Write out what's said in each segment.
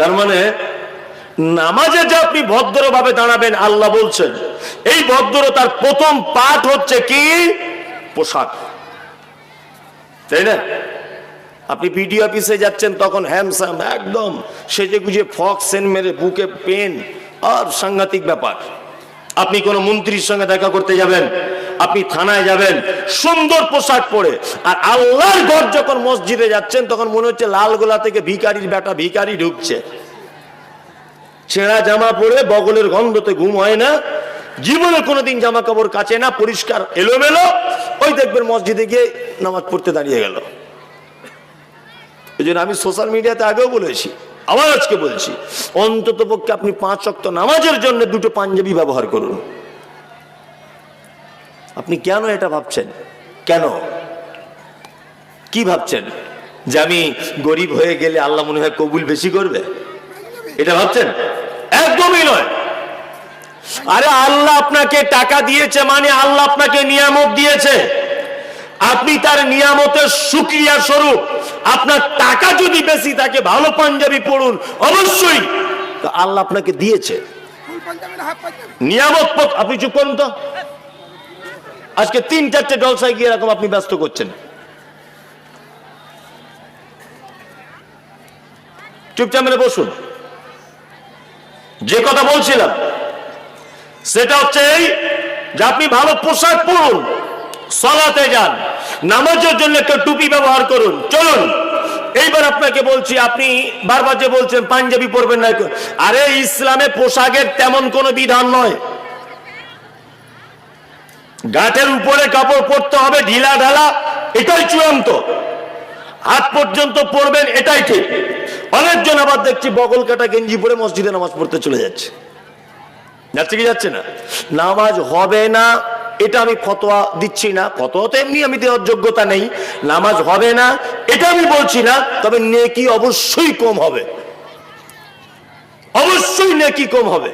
তার মানে নামাজে যে আপনি ভদ্রভাবে দাঁড়াবেন, আল্লাহ বলছেন, এই ভদ্রতার প্রথম পাঠ হচ্ছে কি? পোশাক। তাই না? আপনি পিডি অফিসে যাচ্ছেন, তখন হ্যামস্যাম একদম সেজে গুজে ফক সেন মেরে বুকে পেন, আর সাংঘাতিক ব্যাপার। আপনি কোনো মন্ত্রীর সঙ্গে দেখা করতে যাবেন আপনি থানায় যাবেন, সুন্দর পোশাক পরে। আর আল্লাহর ঘর যখন মসজিদে যাচ্ছেন, তখন মনে হচ্ছে লালগোলা থেকে ভিকারির বেটা ভিকারি ঢুকছে। ছেঁড়া জামা পরে বগলের গন্ধতে ঘুম হয় না, জীবনে কোনোদিন জামা কাপড় কাচে না, পরিষ্কার, এলোমেলো, ওই দেখবেন মসজিদে গিয়ে নামাজ পড়তে দাঁড়িয়ে গেল। এই আমি সোশ্যাল মিডিয়াতে আগেও বলেছি, আবার আজকে বলছি অন্তত পক্ষে আপনি পাঁচ অক্ত নামাজের জন্য দুটো পাঞ্জাবি ব্যবহার করুন। আপনি কেন এটা ভাবছেন? কেন? কি ভাবছেন? যে আমি গরিব হয়ে গেলে আল্লাহ মনে হয় কবুল বেশি করবে? এটা ভাবছেন? একদমই নয়। আরে আল্লাহ আপনাকে টাকা দিয়েছে মানে আল্লাহ আপনাকে নিয়ামত দিয়েছে। আপনি তার নিয়ামতের সুক্রিয়া স্বরূপ আপনার টাকা যদি বেশি থাকে ভালো পাঞ্জাবি পড়ুন অবশ্যই। আল্লাহ আপনাকে দিয়েছে। নিয়ামত আপনি চুপ করুন তো। আজকে তিন চারটে জলসায় গিয়ে এরকম আপনি ব্যস্ত করছেন। চুপচাপ মেরে বসুন। যে কথা বলছিলাম, সেটা হচ্ছে এই যে আপনি ভালো পোশাক পরুন, সলাতে যান, নামাজের জন্য একটা টুপি ব্যবহার করুন। চলুন, এইবার আপনাকে বলছি, আপনি বারবার যে বলছেন, পাঞ্জাবি পরবেন না। আরে ইসলামে পোশাকের তেমন কোনো বিধান নয়। গাঁটের উপরে কাপড় পরতে হবে, ঢিলা ঢালা, এটাই চূড়ান্ত। হাত পর্যন্ত পড়বেন এটাই ঠিক। অনেকজন আবার দেখছি বগল কাটা গেঞ্জি পরে মসজিদে নামাজ পড়তে চলে যাচ্ছে। যাচ্ছে কি যাচ্ছে না? নামাজ হবে না, এটা আমি ফতোয়া দিচ্ছি না। ফতোয়া তো এমনি আমি দেওয়ার যোগ্যতা নেই। নামাজ হবে না, এটা আমি বলছি না, তবে নেকি অবশ্যই কম হবে। অবশ্যই নেকি কম হবে।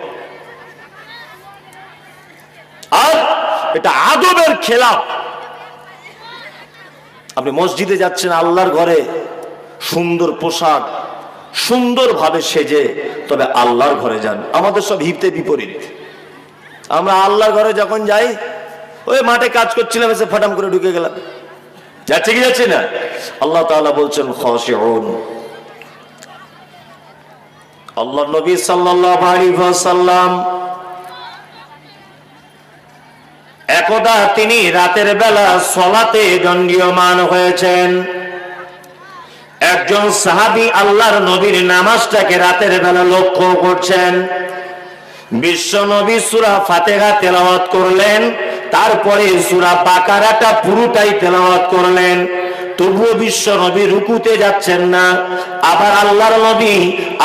আর এটা আদবের খেলাফ। আপনি মসজিদে যাচ্ছেন, আল্লাহর ঘরে, সুন্দর পোশাক, সুন্দরভাবে সেজে, তবে আল্লাহর ঘরে যান। আমাদের সব হিতে বিপরীত। আমরা আল্লাহর ঘরে যখন যাই, ওই মাঠে কাজ করছিলাম, এসে ফটাম করে ঢুকে গেলাম। যাচ্ছে কি যাচ্ছে না? আল্লাহ তাআলা বলছেন খসিউন আল্লাহ নবী সাল্লাল্লাহু একদা তিনি রাতের বেলা সলাতে দণ্ডীয়মান হয়েছেন। একজন সাহাবি আল্লাহর নবীর নামাজটাকে রাতের বেলা লক্ষ্য করছেন। বিশ্ব নবী সুরা ফাতেহা তেলাওয়াত করলেন, তারপরে সুরা পাকারাটা পুরোটাই তেলাওয়াত করলেন। তবুও বিশ্ব নবী রুকুতে যাচ্ছেন না। আবার আল্লাহর নবী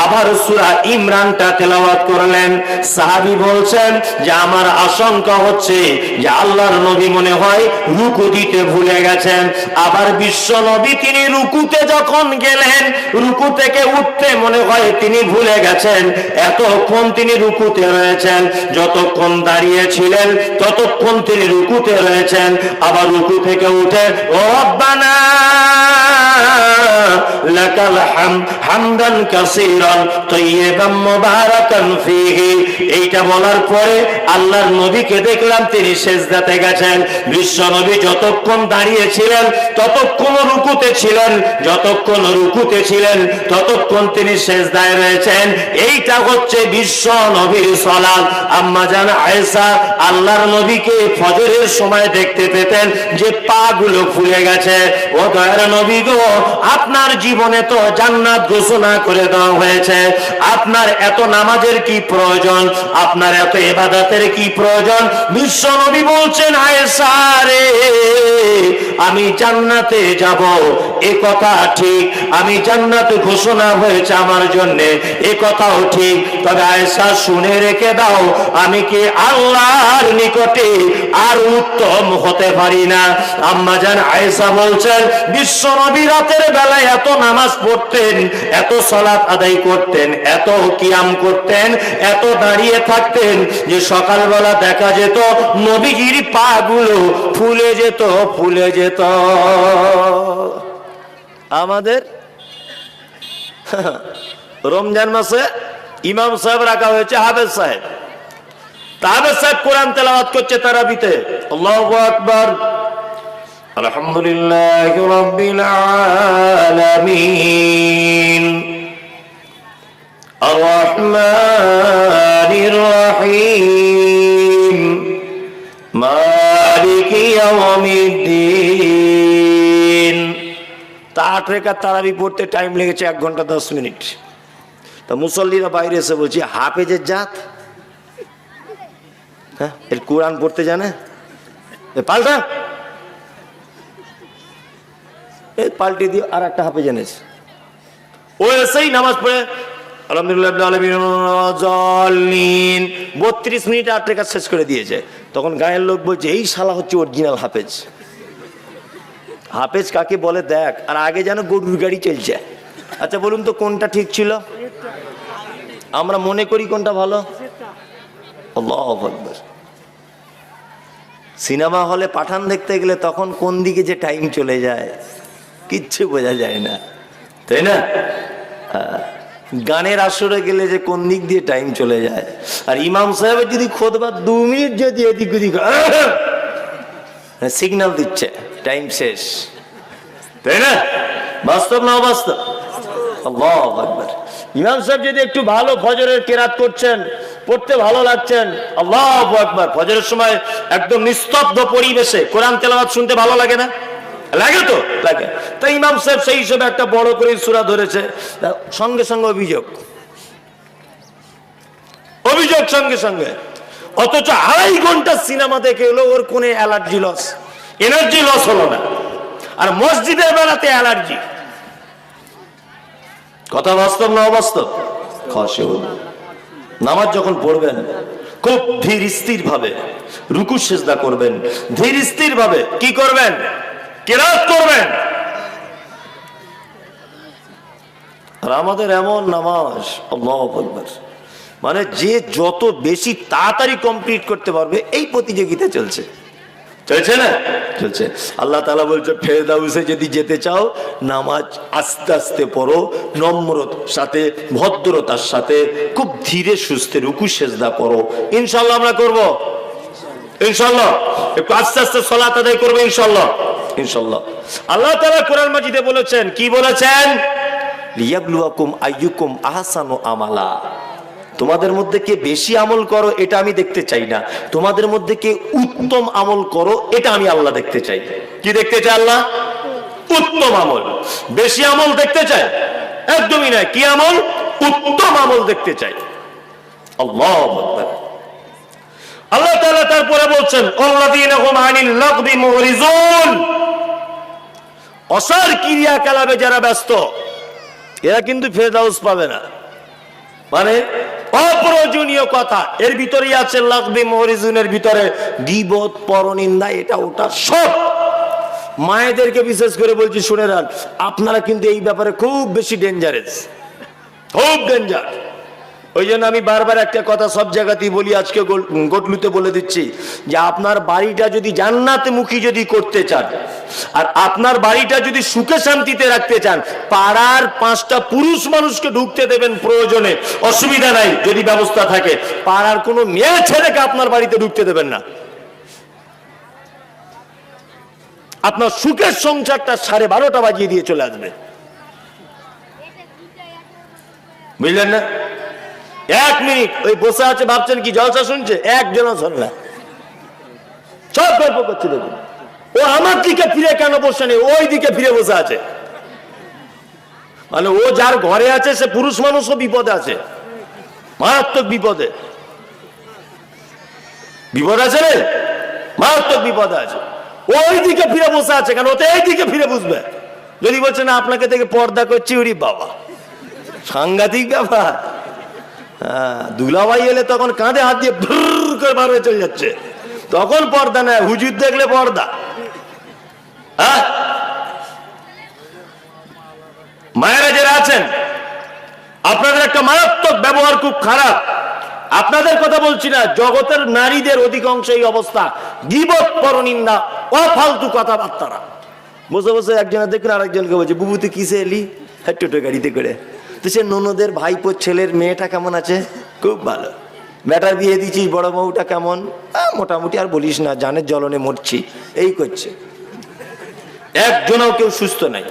আবার সুরা ইমরানটা তেলাওয়াত করলেন। সাহাবী বলছেন যে, আমার আশঙ্কা হচ্ছে যে, আল্লাহর নবী মনে হয় রুকু দিতে ভুলে গেছেন। আবার বিশ্ব নবী তিনি রুকুতে যখন গেলেন, রুকু থেকে উঠতে মনে হয় তিনি ভুলে গেছেন। এতক্ষণ তিনি রুকুতে রয়েছেন, যতক্ষণ দাঁড়িয়ে ছিলেন ততক্ষণ তিনি রুকুতে রয়েছেন। আবার রুকু থেকে উঠে, ও রব্বানা! লাকাল হাম, হামদান কাসীরান তাইয়িবান মুবারাকান ফীহি। এইটা বলার পরে আল্লাহর নবীকে দেখলাম, তিনি সেজদাতে গেছেন। বিশ্ব নবী যতক্ষণ দাঁড়িয়ে ছিলেন ততক্ষণ রুকুতে ছিলেন। যতক্ষণ রুকুতে ছিলেন, ততক্ষণ তিনি সেজদায় রয়েছেন। এইটা হচ্ছে বিশ্ব নবীর সালাত। আম্মা জান আয়েশা আল্লাহর নবীকে ফজরের সময় দেখতে পেতেন যে পা গুলো ফুলে গেছে। ও আপনার জীবনে তো জান্নাত ঘোষণা করে দেওয়া হয়েছে। আপনার এত নামাজের কি প্রয়োজন? আপনার এত এবাদাতের কি প্রয়োজন? বিশ্ব নবী বলছেন আয়েশা রে আমি জান্নাতে যাব। এ কথা ঠিক, আমি জান্নাতে ঘোষণা হয়েছে আমার জন্য, এ কথাও ঠিক। তবে আয়েশা, শুনে রেখে দাও, আমি কি আল্লাহর নিকটে আর উত্তম হতে পারি না? আম্মা জান আয়েশা বলছেন বিশ্ব নবী রাতের বেলায় এত নামাজ পড়তেন, এত সালাত আদায় করতেন, এত কিয়াম করতেন, এত দাঁড়িয়ে থাকতেন যে সকালবেলা দেখা যেত নবীজির পা গুলো ফুলে যেত ফুলে যেত। আমাদের রমজান মাসে ইমাম সাহেব রাখা হয়েছে হাফেজ সাহেব। তা হাফেজ সাহেব কোরআন তেলাওয়াত করছে তারাবিতে। আল্লাহু আকবার। আলহামদুলিল্লাহ রাব্বিল আলামিন الرحمن الرحيم مالك يوم الدين তা আট রেখা তারাবি পড়তে টাইম লেগেছে এক ঘন্টা দশ মিনিট তা মুসল্লিরা বাইরে এসে বলছি হাফেজের জাত হ্যাঁ এর কোরআন পড়তে জানে এ পাল্টা পাল্টে দিয়ে আর একটা হাফেজ এনেছে। ও এসেই নামাজ পড়ে, আলহামদুলিল্লাহ বত্রিশ মিনিট আট রেখা শেষ করে দিয়েছে। তখন গায়ের লোক বলছে, এই শালা হচ্ছে অরিজিনাল হাফেজ। হাফেজ কাকে বলে, দেখ, আর আগে যেন গরুর গাড়ি চলছে। আচ্ছা বলুন তো কোনটা ঠিক ছিল? আমরা মনে করি কোনটা ভালো। সিনেমা হলে পাঠান দেখতে গেলে তখন কোন দিকে যে টাইম চলে যায়? কিচ্ছু বোঝা যায় না। তাই না। গানের আসরে গেলে যে কোন দিক দিয়ে টাইম চলে যায়। আর ইমাম সাহেবের যদি খোদবা দু মিনিট যদি এদিক ওদিক সিগন্যাল দিচ্ছে টাইম শেষ। তাই না? বাস্তব না অবাস্তব? আকবার। ইমাম সাহেব যদি একটু ভালো ফজরের কেরাত করছেন, পড়তে ভালো লাগছেন, আল্লাহ আকবার। ফজরের সময় একদম নিস্তব্ধ পরিবেশে কোরআন তেলাওয়াত শুনতে ভালো লাগে না? লাগে তো? লাগে। তো ইমাম সাহেব সেই হিসেবে একটা বড় করে সুরা ধরেছে। সঙ্গে সঙ্গে অভিযোগ। অভিযোগ সঙ্গে সঙ্গে। অথচ আড়াই ঘণ্টা সিনেমা দেখে এলো, ওর কোনে অ্যালার্জি লস এনার্জি লস হলো না। আর মসজিদের বেলাতে অ্যালার্জি। কথা বাস্তব না অবাস্তব? নামাজ যখন পড়বেন, খুব ধীর স্থির ভাবে রুকু সেজদা করবেন। ধীর স্থির ভাবে কি করবেন? কেরাত করবেন। আর আমাদের এমন নামাজ মানে যে যত বেশি তাড়াতাড়ি কমপ্লিট করতে পারবে, এই প্রতিযোগিতা চলছে। চলছে না? চলছে। আল্লাহ তালা বলছে, ফেরদাউসে যদি যেতে চাও, নামাজ আস্তে আস্তে পড়ো, নম্রতার সাথে, ভদ্রতার সাথে, খুব ধীরে সুস্থে রুকু, সেজদা করো ইনশাল্লাহ আমরা করব। ইনশাল্লাহ একটু আস্তে আস্তে সলাত আদায় করব ইনশাল্লাহ ইনশাল্লাহ আল্লাহ তালা কোরআন মাজিদে বলেছেন, কি বলেছেন? লিয়াবলুয়াকুম আইয়ুকুম আহসানু আমালা। তোমাদের মধ্যে কে বেশি আমল করো, এটা আমি দেখতে চাই না। তোমাদের মধ্যে কে উত্তম আমল করো, এটা আমি আল্লাহ দেখতে চাই। কি দেখতে চাই আল্লাহ? উত্তম আমল। বেশি আমল দেখতে চাই একদমই না কি আমল? উত্তম আমল দেখতে চাই আল্লাহ। আল্লাহ তাআলা তারপরে বলছেন, আল্লাযীনা হুম আনিল লাগবি মুরিজুন অসার ক্রিয়া কালাবে যারা ব্যস্ত এরা কিন্তু ফেরদাউস পাবে না। মানে অপ্রয়োজনীয় কথা। এর ভিতরেই আছে লাগবে মহরিজুনের ভিতরে গিবত, পরনিন্দা, এটা, ওটা, সব। মায়েদেরকে বিশেষ করে বলছি, শুনে রান, আপনারা কিন্তু এই ব্যাপারে খুব বেশি ডেঞ্জারেস খুব ডেঞ্জার ওই জন্য আমি বারবার একটা কথা সব জায়গাতেই বলি, আজকে গটলুতে বলে দিচ্ছি যে আপনার বাড়িটা যদি জান্নাতে মুখী যদি করতে চান, আর আপনার বাড়িটা যদি সুখে শান্তিতে রাখতে চান, পাড়ার পাঁচটা পুরুষ মানুষকে ঢুকতে দেবেন প্রয়োজনে, অসুবিধা নাই যদি ব্যবস্থা থাকে। পাড়ার কোনো মেয়ে ছেলেকে আপনার বাড়িতে ঢুকতে দেবেন না। আপনার সুখের সংসারটা সাড়ে বারোটা বাজিয়ে দিয়ে চলে আসবে। বুঝলেন না? এক মিনিট, ওই বসে আছে, ভাবছেন কি জলসা শুনছে? একজনও শোনে সব গল্প করছে দেখুন। ও আমার দিকে ফিরে কেন বসে নেই? ওই দিকে ফিরে বসে আছে। মানে ও যার ঘরে আছে, সে পুরুষ মানুষও বিপদে আছে। মারাত্মক বিপদে। বিপদ আছে রে? মারাত্মক বিপদে আছে। ওই দিকে ফিরে বসে আছে কেন? ওতে এই দিকে ফিরে বুঝবে যদি বলছে, না, আপনাকে দেখে পর্দা করছি ওরি বাবা। সাংঘাতিক ব্যাপার। দুলাভাই এলে তখন কাঁধে হাত দিয়ে ভুর করে বার হয়ে চলে যাচ্ছে। তখন পর্দা নেয়, হুজুর দেখলে পর্দা। হ্যাঁ? মায়েরা যারা আছেন, আপনাদের একটা মারাত্মক ব্যবহার খুব খারাপ। আপনাদের কথা বলছি না, জগতের নারীদের অধিকাংশ এই অবস্থা। গিবত পরনিন্দা, অফালতু কথাবার্তারা বসে বসে একজনের দেখুন আরেকজনকে বলছে বুবু তুই কিসে এলি? হ্যাঁ টোটো গাড়িতে করে। তো সে ননদের ভাইপোর ছেলের মেয়েটা কেমন আছে? খুব ভালো। বেটার বিয়ে দিচ্ছিস বড় বউটা কেমন? মোটামুটি আর বলিস না, জানের জ্বলনে মরছি। এই করছে। একজনও কেউ সুস্থ নাই।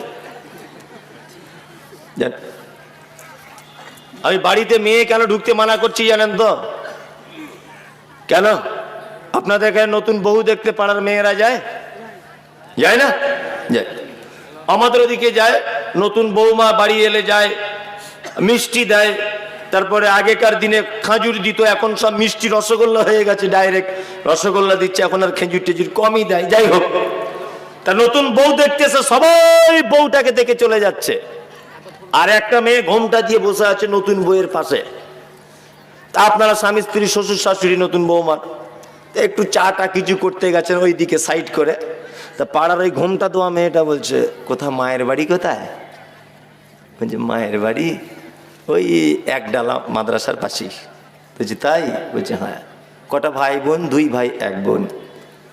আমি বাড়িতে মেয়ে কেন ঢুকতে মানা করছি জানেন তো? কেন? আপনাদের এখানে নতুন বউ দেখতে পাড়ার মেয়েরা যায়? যায় না? যায়। আমাদের ওদিকে যায়, নতুন বৌমা বাড়ি এলে যায় মিষ্টি দেয়। তারপরে আগেকার দিনে খাজুর দিত, এখন সব মিষ্টি রসগোল্লা হয়ে গেছে ডাইরেক্ট রসগোল্লা দিচ্ছে, এখন আর খেজুর টেজুর কমই দেয়। যাই হোক, তা নতুন বউ দেখতেছে, সবাই বউটাকে দেখে চলে যাচ্ছে। আর একটা মেয়ে ঘোমটা দিয়ে বসে আছে নতুন বউয়ের পাশে। আপনারা স্বামী স্ত্রী, শ্বশুর শাশুড়ি, নতুন বৌমা, তা একটু চাটা কিছু করতে গেছেন ওই দিকে সাইড করে। তা পাড়ার ওই ঘোমটা দেওয়া মেয়েটা বলছে কোথা মায়ের বাড়ি কোথায়? বলছে, মায়ের বাড়ি ওই এক ডালা মাদ্রাসার পাশেই বলছি, তাই? বলছে হ্যাঁ। কটা ভাই বোন, দুই ভাই, এক বোন।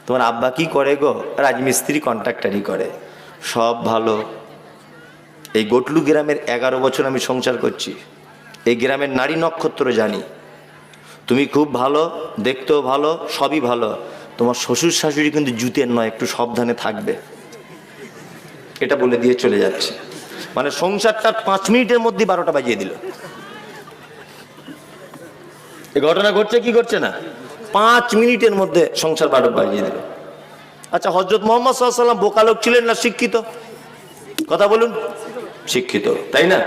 তোমার আব্বা কি করে গো? রাজমিস্ত্রি, কন্ট্রাক্টারই করে। সব ভালো। এই গটলু গ্রামের এগারো বছর আমি সংসার করছি। এই গ্রামের নারী নক্ষত্র জানি। তুমি খুব ভালো, দেখতেও ভালো, সবই ভালো। তোমার শ্বশুর শাশুড়ি কিন্তু জুতের নয়, একটু সাবধানে থাকবে। এটা বলে দিয়ে চলে যাচ্ছে। মানে সংসারটা পাঁচ মিনিটের মধ্যে বারোটা বাজিয়ে দিল। এই ঘটনা ঘটছে কি ঘটছে না? পাঁচ মিনিটের মধ্যে সংসার বারো বাজিয়ে দিল। আচ্ছা হজরত মোহাম্মদ সাল্লাম বোকা লোক ছিলেন না শিক্ষিত? কথা বলুন। শিক্ষিত, তাই না?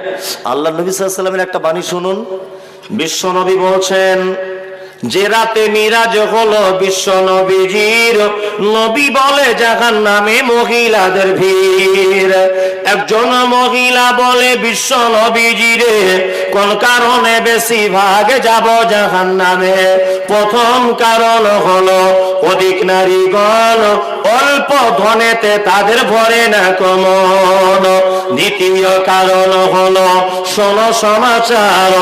আল্লাহ নবী সাল্লামের একটা বাণী শুনুন। বিশ্ব নবী বলছেন যে রাতে মিরাজ হলো বিশ্ব নবীজির, নবী বলে জাহান নামে মহিলাদের ভিড়। একজন মহিলা বলে বিশ্ব নবীজিরে কোন কারণে বেশি ভাগে যাব জাহান নামে প্রথম কারণ হলো, অধিক নারীগণ অল্প ধনেতে তাদের ভরে না কমন। দ্বিতীয় কারণ হলো, শোনো সমাচার,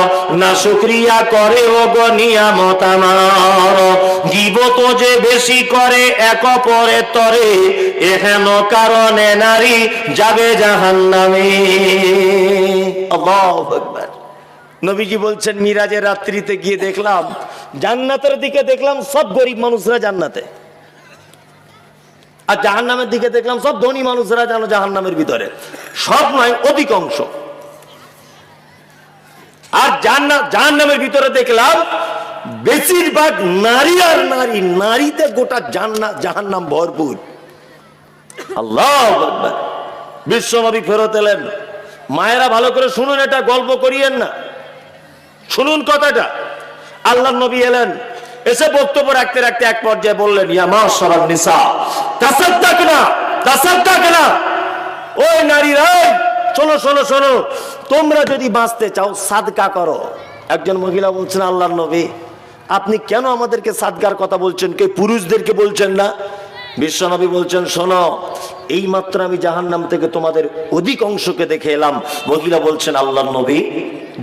না শুক্রিয়া করে ও গো নিয়ামত আমার। জীবত যে বেশি করে এক অপরের তরে, এহেন কারণে নারী যাবে জাহান নামে নবীজি বলছেন, মিরাজের রাত্রিতে গিয়ে দেখলাম, জান্নাতের দিকে দেখলাম সব গরিব মানুষরা জান্নাতে। আর জাহান্নামের দিকে দেখলাম সব ধনী মানুষরা যেন জাহান্নামের ভিতরে। সব নয় অধিকাংশ আর জান্নাত জাহান্নামের ভিতরে দেখলাম, বেশিরভাগ নারী আর নারী, নারীতে গোটা জান্নাত জাহান্নাম ভরপুর। আল্লাহ বিশ্বনবী ফেরত এলেন। মায়েরা ভালো করে শুনুন, এটা গল্প করিয়েন না। শুনুন কথাটা। আল্লাহ নবী এলেন, এসে বক্তব্য রাখতে রাখতে এক পর্যায়ে বললেন, ইয়া মা সরাল নিসা তাসাদ্দাক না না ওই শোনো শোনো শোনো, তোমরা যদি বাঁচতে চাও করো। একজন মহিলা বলছেন আল্লাহ নবী, আপনি কেন আমাদেরকে সাদগার কথা বলছেন? কে পুরুষদেরকে বলছেন না? বিশ্বনবী বলছেন, শোনো এই মাত্র আমি জাহান্নাম থেকে তোমাদের অধিক অংশকে দেখে এলাম। মহিলা বলছেন আল্লাহ নবী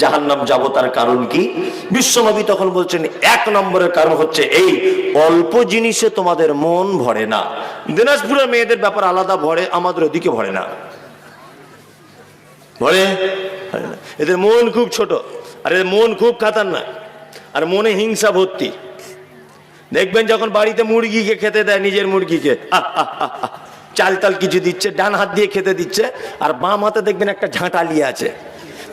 জাহান্নাম যাব তার কারণ কি? বিশ্বনবী তখন বলছেন, এক নম্বরের কারণ হচ্ছে এই, অল্প জিনিসে তোমাদের মন ভরে না। দিনাজপুরের মেয়েদের ব্যাপার আলাদা, ভরে আমাদের ওদিকে ভরে না। ভরে? এদের মন খুব ছোট, আর এদের মন খুব খাতারনাক, আর মনে হিংসা ভর্তি। দেখবেন যখন বাড়িতে মুরগিকে খেতে দেয়, নিজের মুরগিকে চাল টাল কিছু দিচ্ছে, ডান হাত দিয়ে খেতে দিচ্ছে, আর বাম হাতে দেখবেন একটা ঝাঁটালি আছে।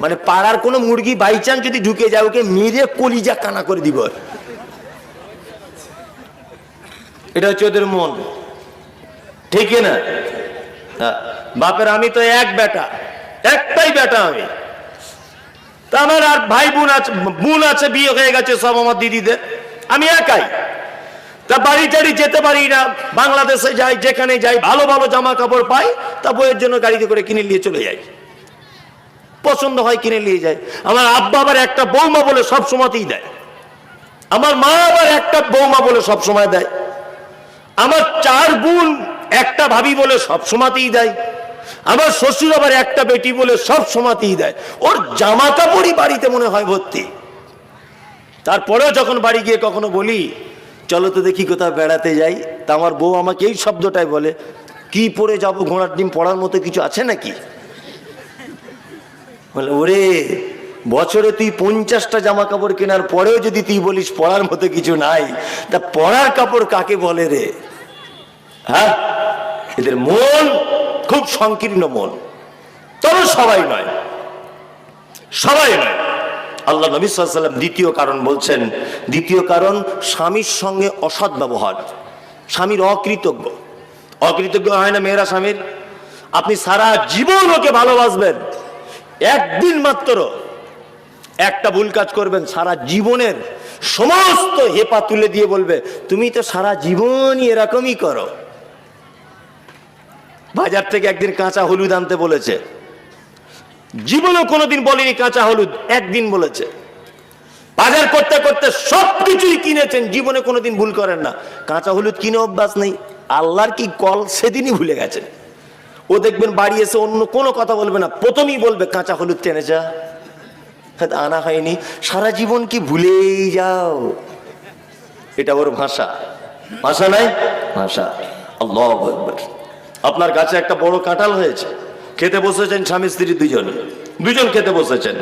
মানে পাড়ার কোনো মুরগি বাই চান্স যদি ঢুকে যায় ওকে মেরে কলিজা কানা করে দিব। এটা হচ্ছে ওদের মন। ঠিক না? হ্যাঁ, বাপের আমি তো এক বেটা। একটাই বেটা আমি। তা আমার আর ভাই বোন আছে বোন আছে বিয়ে হয়ে গেছে সব আমার দিদিদের। আমি একাই। তা বাড়ি টাড়ি যেতে পারি না। বাংলাদেশে যাই যেখানে যাই ভালো ভালো জামা কাপড় পাই তা বইয়ের জন্য গাড়িতে করে কিনে নিয়ে চলে যাই। পছন্দ হয় কিনে নিয়ে যায়। আমার আব্বা আবার একটা বৌমা বলে সব সময়তেই দেয়। আমার মা আবার একটা বৌমা বলে সব সময় দেয়। আমার চার বোন একটা ভাবি বলে সব সময়তেই দেয়। আমার শ্বশুর আবার একটা বেটি বলে সব সময়তেই দেয়। ওর জামা কাপড়ই বাড়িতে মনে হয় ভর্তি। তারপরেও যখন বাড়ি গিয়ে কখনো বলি, চলো তো দেখি কোথাও বেড়াতে যাই। তা আমার বউ আমাকে এই শব্দটাই বলে, কি পরে যাব? ঘোড়ার ডিম পড়ার মতো কিছু আছে নাকি? বলে, ওরে, বছরে তুই পঞ্চাশটা জামা কাপড় কেনার পরেও যদি তুই বলিস পড়ার মতো কিছু নাই, তা পড়ার কাপড় কাকে বলে রে? হ্যাঁ? এদের মন খুব সংকীর্ণ মন। তবে সবাই নয়। সবাই নয়। আল্লাহ নবী সাল্লাম দ্বিতীয় কারণ বলছেন, দ্বিতীয় কারণ স্বামীর সঙ্গে অসৎ ব্যবহার। স্বামীর অকৃতজ্ঞ। অকৃতজ্ঞ হয় না মেয়েরা স্বামীর? আপনি সারা জীবন ওকে ভালোবাসবেন। একদিন মাত্র একটা ভুল কাজ করবেন, সারা জীবনের সমস্ত হেপা তুলে দিয়ে বলবে, তুমি তো সারা জীবনই এরকমই করো। বাজার থেকে একদিন কাঁচা হলুদ আনতে বলেছে। জীবনেও কোনোদিন বলেনি কাঁচা হলুদ, একদিন বলেছে। বাজার করতে করতে সব কিছুই কিনেছেন, জীবনে কোনোদিন ভুল করেন না। কাঁচা হলুদ কিনে অভ্যাস নেই, আল্লাহর কি কল সেদিনই ভুলে গেছেন। ও দেখবেন বাড়ি এসে অন্য কোনো কথা বলবে না। প্রথমেই বলবে, কাঁচা হলুদ টেনে যা। আনা হয়নি। সারা জীবন কি ভুলেই যাও? এটা ওর ভাষা। ভাষা নাই? ভাষা। আপনার গাছে একটা বড় কাঁঠাল হয়েছে। খেতে বসেছেন স্বামী স্ত্রী দুজন। দুজন খেতে বসেছেন।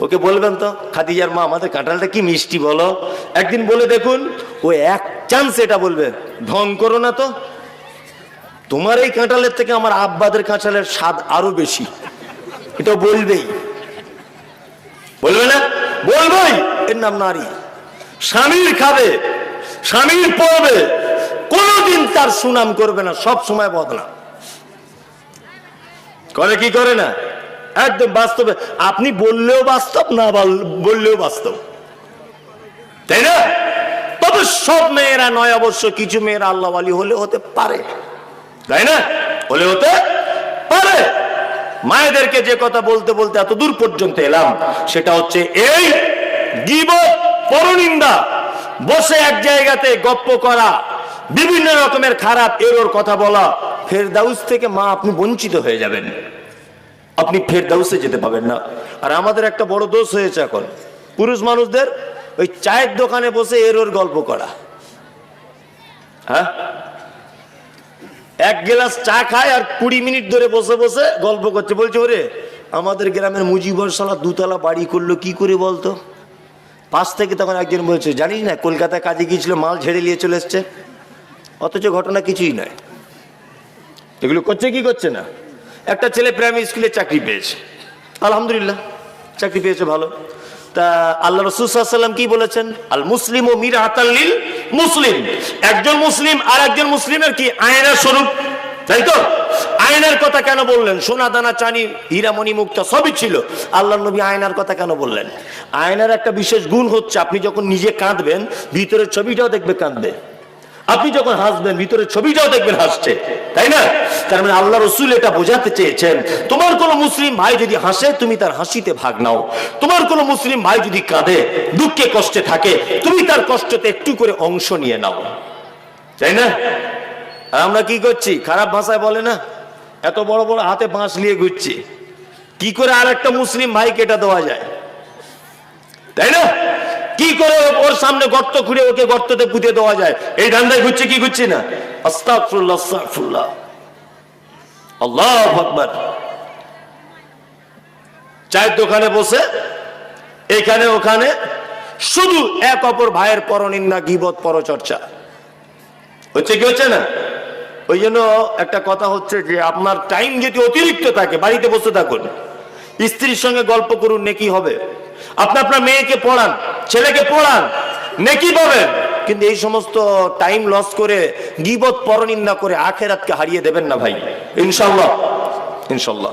ওকে বলবেন তো, খাদিজার মা, আমাদের কাঁঠালটা কি মিষ্টি বলো? একদিন বলে দেখুন, ও এক চান্স এটা বলবে। ঢং করো না তো। তোমার এই কাঁঠালের থেকে আমার আব্বাদের কাঁঠালের স্বাদ আরও বেশি। এটা বলবেই। বলবে না? বলবেই। এর নাম নারী। স্বামীর খাবে, স্বামীর পড়বে, কোনোদিন তার সুনাম করবে না, সব সময় বদনাম করে কি করে না? একদম বাস্তবে। আপনি বললেও বাস্তব, না বললেও বাস্তব। তাই না? তবে সব মেয়েরা নয়, অবশ্য কিছু মেয়েরা আল্লাহ আলী হলে হতে পারে। তাই না? হলে হতে পারে। মায়েদেরকে যে কথা বলতে বলতে এত দূর পর্যন্ত এলাম, সেটা হচ্ছে এই গিবত পরনিন্দা। বসে এক জায়গাতে গপ্প করা, বিভিন্ন রকমের খারাপ এরোর কথা বলা, ফেরদাউস থেকে মা আপনি বঞ্চিত হয়ে যাবেন। আপনি ফেরদাউসে যেতে পাবেন না। আর আমাদের একটা বড় দোষ হয়েছে এখন। পুরুষ মানুষদের ওই চায়ের দোকানে বসে এরোর গল্প করা। হ্যাঁ? এক গ্লাস চা খায় আর কুড়ি মিনিট ধরে বসে বসে গল্প করছে। বলছে, ওরে, আমাদের গ্রামের মুজিবর সালা দুতলা বাড়ি করল, কি করে বলতো? পাশ থেকে তখন একজন বলছে, জানিস না, কলকাতায় কাজে গিয়েছিল, মাল ঝেড়ে নিয়ে চলে এসছে। অথচ ঘটনা কিছুই নয়। এগুলো করছে কি করছে না? একটা ছেলে প্রাইমারি স্কুলে চাকরি পেয়েছে। আলহামদুলিল্লাহ, চাকরি পেয়েছে ভালো। তা আল্লাহ রসুল সাল্লাম কি বলেছেন? আল মুসলিম ও মির হাতাল্লিল মুসলিম। একজন মুসলিম আর একজন মুসলিমের কি আয়নার স্বরূপ? তাই তো? আয়নার কথা কেন বললেন? সোনা, দানা, চানি হীরামণি মুক্তা সবই ছিল। আল্লাহ নবী আয়নার কথা কেন বললেন? আয়নার একটা বিশেষ গুণ হচ্ছে, আপনি যখন নিজে কাঁদবেন, ভিতরের ছবিটাও দেখবে কাঁদবে। আপনি যখন হাসবেন ভিতরে ছবিটাও দেখবেন হাসছে, তাই না? তার মানে আল্লাহ রসুল এটা বোঝাতে চেয়েছেন, তোমার কোন মুসলিম ভাই যদি হাসে, তুমি তার হাসিতে ভাগ নাও। তোমার কোন মুসলিম ভাই যদি কাঁদে, দুঃখে কষ্টে থাকে, তুমি তার কষ্টতে একটু করে অংশ নিয়ে নাও। তাই না? আর আমরা কি করছি? খারাপ ভাষায় বলে না? এত বড় বড় হাতে বাঁশ নিয়ে ঘুরছি। কি করে আর একটা মুসলিম ভাইকে এটা দেওয়া যায়? তাই না? কি করে ওর সামনে গর্ত খুঁড়ে ওকে গর্ততে পুঁতে দেওয়া যায়? এই ধান্দায় ঘুরছে কি ঘুরছি না? চায়ের দোকানে বসে, এখানে ওখানে, শুধু এক অপর ভাইয়ের পরনিন্দা, গিবত, পরচর্চা। হচ্ছে কি হচ্ছে না? ওই জন্য একটা কথা হচ্ছে যে, আপনার টাইম যদি অতিরিক্ত থাকে, বাড়িতে বসে থাকুন। স্ত্রীর সঙ্গে গল্প করুন, নেকি হবে। আপনি আপনার মেয়েকে পড়ান, ছেলেকে পড়ান, নেকি পাবেন। কিন্তু এই সমস্ত টাইম লস করে, গিবত পরনিন্দা করে আখেরাতকে হারিয়ে দেবেন না ভাই। ইনশাল্লাহ ইনশাল্লাহ।